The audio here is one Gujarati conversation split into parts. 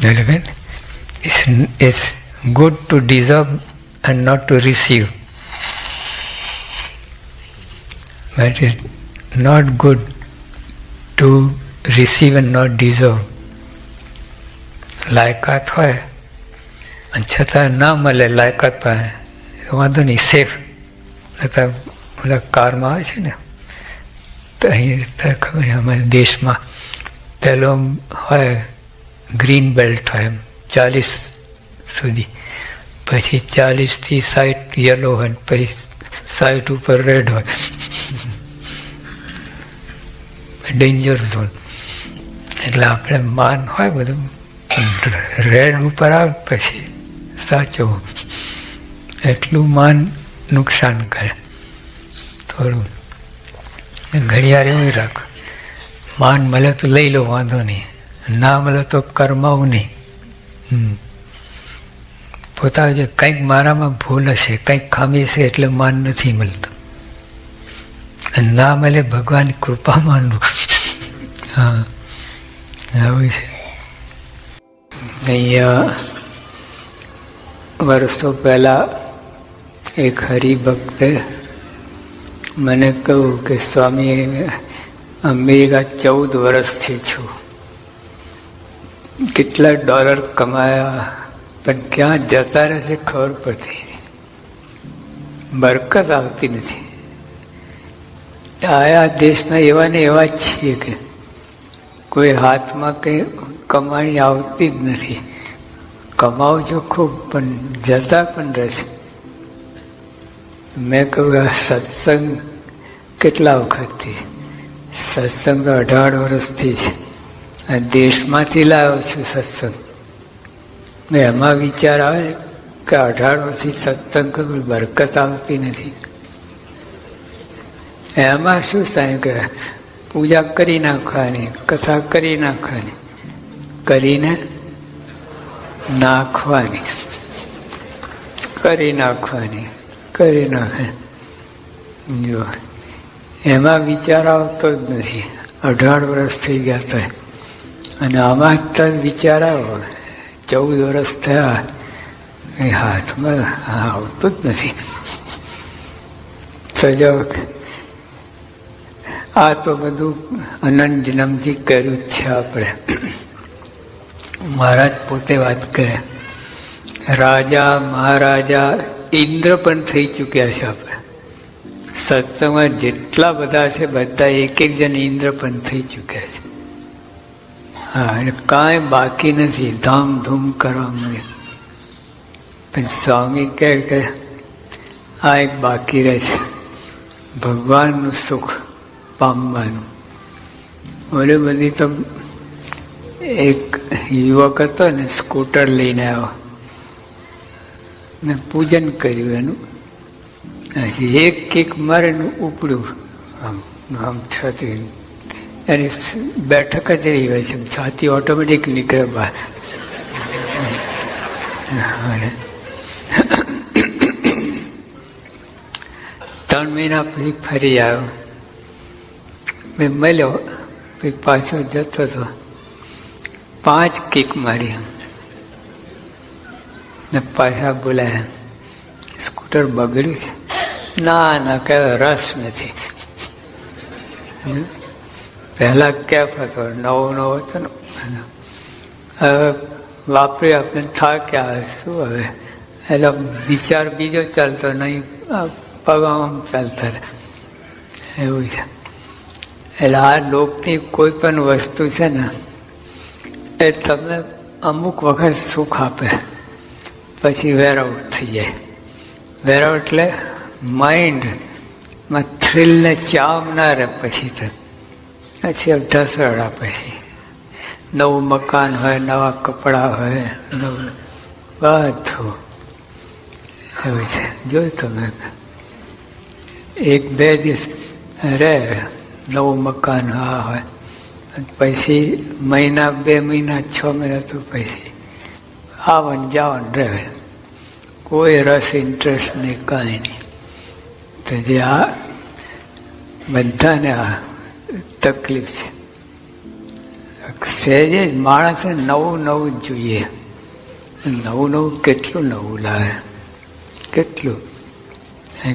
Relevant? It's, it's good to deserve and not to receive. But it's not good to receive and not deserve. લાયકાત હોય અને છતાં ના મળે લાયકાત પાસે તો વાંધો નહીં સેફ છતાં ઓલા કારમાં આવે છે ને તો અહીં તો ખબર છે અમારા દેશમાં પહેલો હોય ગ્રીન બેલ્ટ હોય એમ, ચાલીસ સુધી. પછી ચાલીસથી સાઠ યલો હોય પછી સાઠ ઉપર રેડ હોય. ડેન્જર ઝોન એટલે આપણે માન હોય બધું. રેડ ઉપર આવે પછી સાચવું એટલું માન નુકસાન કરે. થોડું. ઘડિયાળ એવું રાખ. માન મળે તો લઈ લો, વાંધો નહીં. ના મળે તો કરમાવું નહીં. પોતા જે કંઈક મારામાં ભૂલ હશે, કંઈક ખામી હશે એટલે માન નથી મળતું. ના મળે ભગવાનની કૃપા માનવું હા. આવું છે. અહીંયા વર્ષો પહેલાં એક હરિભક્તે મને કહ્યું કે સ્વામી અમેરિકા ચૌદ વર્ષથી છું. કેટલા ડોલર કમાયા, પણ ક્યાં જતા રહેશે ખબર પડતી. બરકત આવતી નથી. આયા દેશના એવા ને એવા જ છીએ કે કોઈ હાથમાં કંઈ કમાણી આવતી જ નથી. કમાવજો ખૂબ, પણ જતા પણ રહેશે. મેં કહ્યું, આ સત્સંગ કેટલા વખતથી? સત્સંગ અઢાર વર્ષથી છે. દેશમાંથી લાવ્યો છું સત્સંગ. ને એમાં વિચાર આવે કે અઢાર વર્ષથી સત્સંગ કોઈ બરકત આવતી નથી. એમાં શું થાય કે પૂજા કરી નાખવાની, કથા કરી નાખવાની, કરીને નાખવાની, કરી નાખવાની, કરી નાખે જો એમાં વિચાર આવતો જ નથી. અઢાર વર્ષ થઈ ગયા તો અને આમાં તો વિચાર આવ્યો ચૌદ વર્ષ થયા, એ હાથમાં આવતું જ નથી. સજાવ આ તો બધું અનંત જન્મથી કર્યું જ છે આપણે. મહારાજ પોતે વાત કરે. રાજા, મહારાજા, ઇન્દ્ર પણ થઈ ચૂક્યા છે આપણે. સત્સંગમાં જેટલા બધા છે, બધા એક એક જણ ઇન્દ્ર પણ થઈ ચૂક્યા છે. હા, એટલે કાંઈ બાકી નથી. ધામધૂમ કરવામાં પણ સ્વામી કહે કે આ એક બાકી રહે છે. ભગવાનનું સુખ પામવાનું. ઓલે બધી તો એક યુવક હતો ને, સ્કૂટર લઈને આવ્યો. ને પૂજન કર્યું એનું. પછી એક કિક મારે ઉપડ્યું. આમ આમ છાતી એની બેઠક જ એવી હોય છે. છાતી ઓટોમેટિક નીકળે બહાર. ત્રણ મહિના પછી ફરી આવ્યો. મેં મળ્યો, પછી પાછો જતો હતો પાંચ કિક મારી ને પાછા બોલાયા સ્કૂટર બગડ્યું છે. ના ના, કહેવાય રસ નથી. પહેલા કેફ હતો નવો નવો હતો ને હવે વાપરી આપણે થાક્યા શું હવે? એટલે વિચાર બીજો ચાલતો નહીં. પગ આમ ચાલતા રહે. એવું છે. એટલે આ લોકની કોઈ પણ વસ્તુ છે ને, એ તમને અમુક વખત સુખ આપે. પછી વેરઆઉટ થઈ જાય. વેરઆઉટ એટલે માઇન્ડમાં થ્રિલને ચામ ના રહે પછી તો. પછી ઢસરડા પછી નવું મકાન હોય, નવા કપડાં હોય, નવું બધું એવું છે. જોયું તમે? એક બે દિવસ રહે નવું મકાન હા હોય. પછી મહિના, બે મહિના, છ મહિના તો પછી આવન જાવન રહે. કોઈ રસ ઇન્ટરેસ્ટ નહીં, કાંઈ નહીં. તો જે આ બધાને આ તકલીફ છે. સહેજે જ માણસે નવું નવું જ જોઈએ. નવું નવું કેટલું નવું લાવે. કેટલું?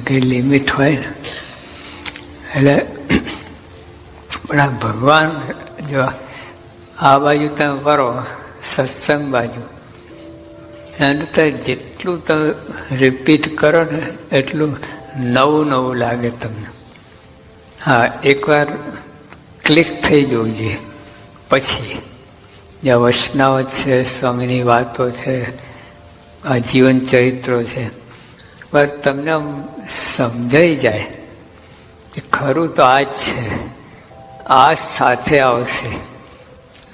કંઈ લિમિટ હોય ને? એટલે પણ આ ભગવાન જો આ બાજુ તમે કરો સત્સંગ બાજુ, એને તો જેટલું તમે રિપીટ કરો ને, એટલું નવું નવું લાગે તમને. હા, એકવાર ક્લિક થઈ જવું જોઈએ. પછી જ્યાં વૈષ્ણવ છે, સ્વામીની વાતો છે, આ જીવન ચરિત્રો છે, પર તમને સમજાઈ જાય કે ખરું તો આ જ છે, આ સાથે આવશે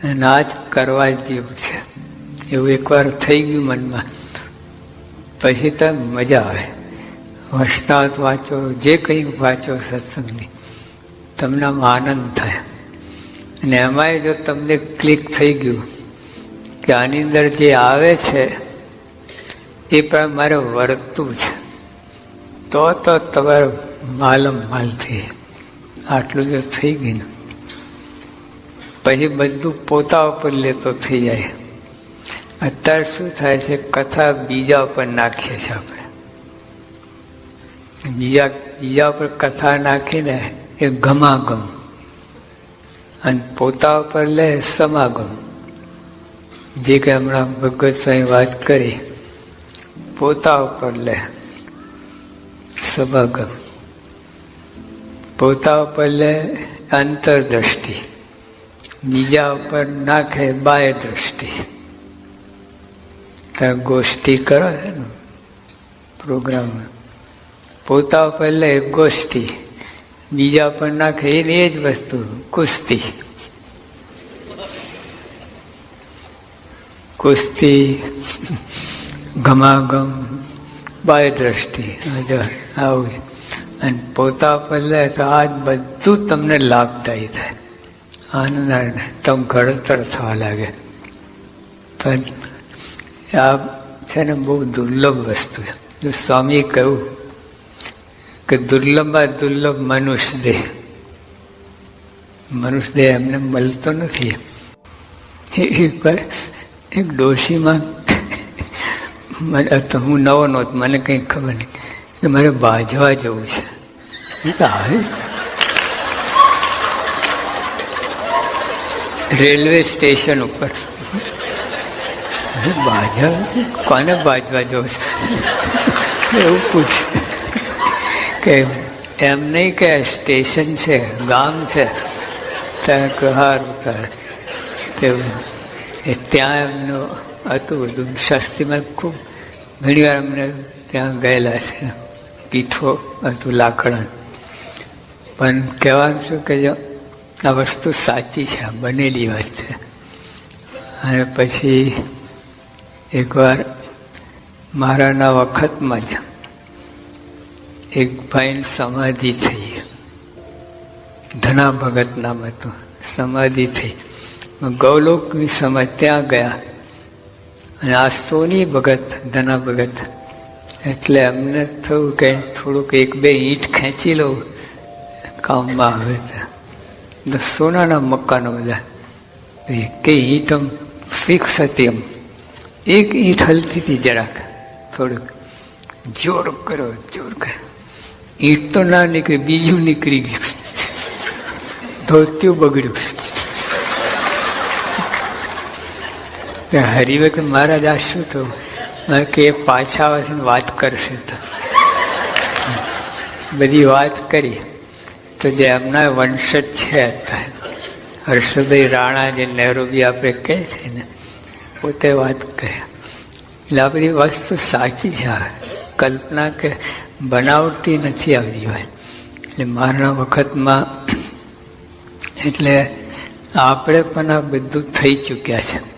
અને આ જ કરવા જેવું છે. એવું એકવાર થઈ ગયું મનમાં. પછી તો મજા આવે. વૈષ્ણવ વાંચો, જે કંઈ વાંચો સત્સંગની. તમને આનંદ થાય. અને એમાંય જો તમને ક્લિક થઈ ગયું કે આની અંદર જે આવે છે, એ પણ મારે વર્તવું છે. તો તો તમારે માલમ માલ થઈ આટલું જો થઈ ગયું પછી બધું પોતા ઉપર લેતો થઈ જાય. અત્યારે શું થાય છે, કથા બીજા ઉપર નાખીએ છીએ આપણે. બીજા બીજા ઉપર કથા નાખીને એ ગમાગમ અને પોતા ઉપર લે સમાગમ. જે કે હમણાં ભગવત સાહેબ વાત કરી પોતા ઉપર લે સમાગમ. પોતા ઉપર લે અંતરદ્રષ્ટિ. બીજા ઉપર નાખે બાય દ્રષ્ટિ ત્યાં ગોષ્ઠી કરો ને પ્રોગ્રામ. પોતા ઉપર લે ગોષ્ઠી. બીજા પર નાખે એની એ જ વસ્તુ, કુસ્તી. કુસ્તી ઘમાગમ બાય દ્રષ્ટિ આવું. અને પોતા પર તો આ બધું તમને લાભદાયી થાય. આનંદ તમ ઘડતર થવા લાગે. પણ આ છે ને બહુ દુર્લભ વસ્તુ. છે સ્વામી કહ્યું કે દુર્લભમાં દુર્લભ મનુષ્ય દેહ. મનુષ્ય દેહ એમને મળતો નથી. એક ડોશીમાં તો હું નવો નહોતો મને કંઈ ખબર નહીં. કે મારે બાજવા જવું છે. આવે. રેલવે સ્ટેશન ઉપર. બાજવા કોને બાજવા જવું છે? એવું પૂછ. કે એમ નહીં કે સ્ટેશન છે, ગામ છે. ત્યાં કહારું તાર તેવું એ ત્યાં એમનું હતું બધું. શાસ્ત્રીમાં ખૂબ ઘણી વાર અમને ત્યાં ગયેલા છે. પીઠો હતું, લાકડા. પણ કહેવાનું છું કે જો, આ વસ્તુ સાચી છે બનેલી વાત છે. અને પછી એકવાર મારાના વખતમાં જ એક ભાઈ સમાધિ થઈ. ધના ભગત નામ હતું સમાધિ થઈ. ગૌલોકની સમાજ ત્યાં ગયા. અને આ સોની ભગત ધના ભગત એટલે અમને થયું કે થોડુંક એક બે ઈંટ ખેંચી લઉં. કામમાં આવે તો સોનાના મકાનો બધા. કે ઈંટ આમ ફિક્સ હતી એમ એક ઈંટ હલતી હતી જરાક. થોડુંક. જોર કરો જોર કરો ઈંટ તો ના નીકળી, બીજું નીકળી ગયું. ધોત્યું બગડ્યું. હરિવે કે મહારાજ આ શું થયું? કે પાછા આવશે વાત કરશે તો. બધી વાત કરી. તો જે એમના વંશજ છે હર્ષભાઈ રાણા જે નહેરુ બી આપણે કહે છે ને, પોતે વાત કરે. એટલે આ બધી વસ્તુ સાચી છે. કલ્પના કે બનાવટી નથી આવતી હોય. એટલે મારા વખતમાં, એટલે આપણે પણ આ બધું થઈ ચૂક્યા છે.